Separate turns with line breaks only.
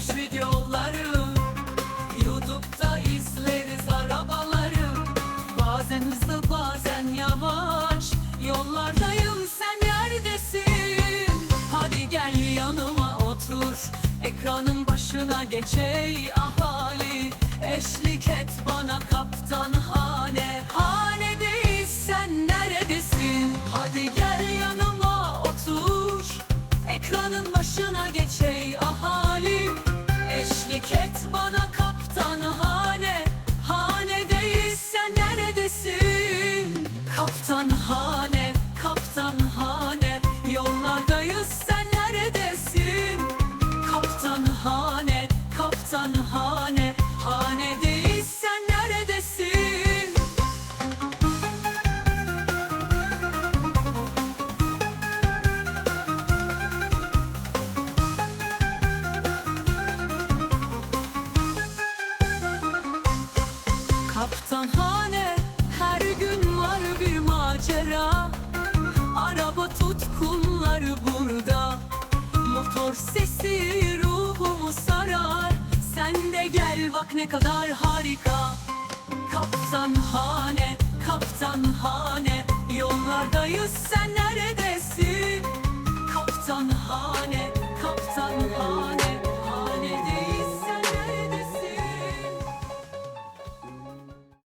sürüş videoları Youtube'da izleriz arabaları Bazen hızlı bazen yavaş Yollardayım. Sen neredesin? Hadi gel yanıma otur. Ekranın başına geç ey ahali. Eşlik et bana kaptan hane. Hanedeyiz sen neredesin? Hadi gel yanıma otur. Ekranın başına geç ey ahali Kaptan hane, kaptan hane. Yollardayız sen neredesin? Kaptan hane, kaptan hane. Hanedeyiz sen neredesin? Kaptan hane Motor sesi ruhumu sarar. Sen de gel bak ne kadar harika. Kaptan hane, kaptan hane Yollardayız sen